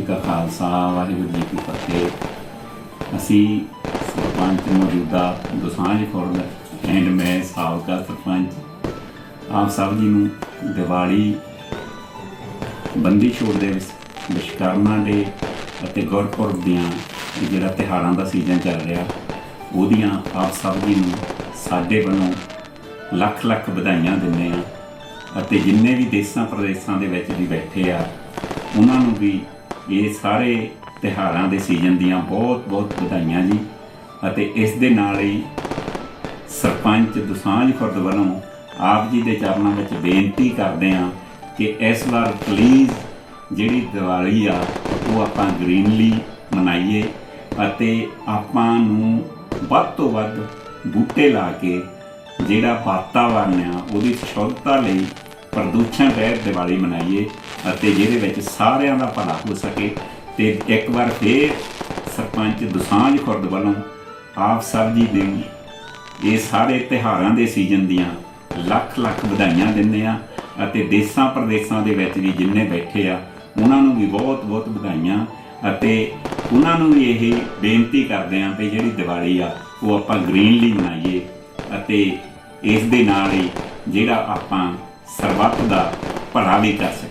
ਜੀ ਕਾ ਖਾਲਸਾ, ਵਾਹਿਗੁਰੂ ਜੀ ਕੀ ਫਤਿਹ। ਅਸੀਂ ਸਰਪੰਚ ਮੌਜੂਦਾ ਦੁਸਾਂਝ ਖੁਰਦ ਐਂਡ ਮੈਂ ਸਾਬਕਾ ਸਰਪੰਚ, ਆਪ ਸਭ ਜੀ ਨੂੰ ਦੀਵਾਲੀ ਬੰਦੀ ਛੋੜ ਦੇ ਵਿਸ- ਵਿਸ਼ਕਰਮਾ ਡੇ ਅਤੇ ਗੁਰਪੁਰਬ ਦੀਆਂ ਜਿਹੜਾ ਤਿਉਹਾਰਾਂ ਦਾ ਸੀਜ਼ਨ ਚੱਲ ਰਿਹਾ, ਉਹਦੀਆਂ ਆਪ ਸਭ ਜੀ ਨੂੰ ਸਾਡੇ ਵੱਲੋਂ ਲੱਖ ਲੱਖ ਵਧਾਈਆਂ ਦਿੰਦੇ ਆ ਅਤੇ ਜਿੰਨੇ ਵੀ ਦੇਸ਼ਾਂ ਪ੍ਰਦੇਸ਼ਾਂ ਦੇ ਵਿੱਚ ਵੀ ਬੈਠੇ ਆ, ਉਹਨਾਂ ਨੂੰ ਵੀ ਇਹ ਸਾਰੇ ਤਿਉਹਾਰਾਂ ਦੇ ਸੀਜ਼ਨ ਦੀਆਂ ਬਹੁਤ ਬਹੁਤ ਵਧਾਈਆਂ ਜੀ। ਅਤੇ ਇਸ ਦੇ ਨਾਲ ਹੀ ਸਰਪੰਚ ਦੁਸਾਂਝ ਖੁਰਦ ਵੱਲੋਂ ਆਪ ਜੀ ਦੇ ਚਰਨਾਂ ਵਿੱਚ ਬੇਨਤੀ ਕਰਦੇ ਹਾਂ ਕਿ ਇਸ ਵਾਰ ਪਲੀਜ਼ ਜਿਹੜੀ ਦੀਵਾਲੀ ਆ, ਉਹ ਆਪਾਂ ਗ੍ਰੀਨਲੀ ਮਨਾਈਏ ਅਤੇ ਆਪਾਂ ਨੂੰ ਵੱਧ ਤੋਂ ਵੱਧ ਬੂਟੇ ਲਾ ਕੇ ਜਿਹੜਾ ਵਾਤਾਵਰਨ ਆ, ਉਹਦੀ ਸ਼ੁੱਧਤਾ ਲਈ ਪ੍ਰਦੂਸ਼ਣ ਰਹਿਤ ਦੀਵਾਲੀ ਮਨਾਈਏ। ਅਤੇ ਜਿਹਦੇ ਵਿੱਚ ਸਾਰਿਆਂ ਦਾ ਭਲਾ ਹੋ ਸਕੇ ਤੇ ਇੱਕ ਵਾਰ ਫੇਰ ਸਰਪੰਚ ਦੁਸਾਂਝ ਖੁਰਦ ਵੱਲੋਂ ਆਪ ਸਭ ਜੀ ਦੇ ਇਹ ਸਾਰੇ ਤਿਹਾਰਾਂ ਦੇ ਸੀਜ਼ਨ ਦੀਆਂ ਲੱਖ ਲੱਖ ਵਧਾਈਆਂ ਦਿੰਦੇ ਆ ਅਤੇ ਦੇਸ਼ਾਂ ਪ੍ਰਦੇਸ਼ਾਂ ਦੇ ਵਿੱਚ ਵੀ ਜਿੰਨੇ ਬੈਠੇ ਆ, ਉਹਨਾਂ ਨੂੰ ਵੀ ਬਹੁਤ ਬਹੁਤ ਵਧਾਈਆਂ ਅਤੇ ਉਹਨਾਂ ਨੂੰ ਵੀ ਇਹ ਬੇਨਤੀ ਕਰਦੇ ਆ ਵੀ ਜਿਹੜੀ ਦੀਵਾਲੀ ਆ, ਉਹ ਆਪਾਂ ਗ੍ਰੀਨਲੀ ਮਨਾਈਏ ਅਤੇ ਇਸ ਦੇ ਨਾਲ ਹੀ ਜਿਹੜਾ ਆਪਾਂ ਸਰਬੱਤ ਦਾ ਭਲਾ ਵੀ ਕਰ ਸਕੀਏ।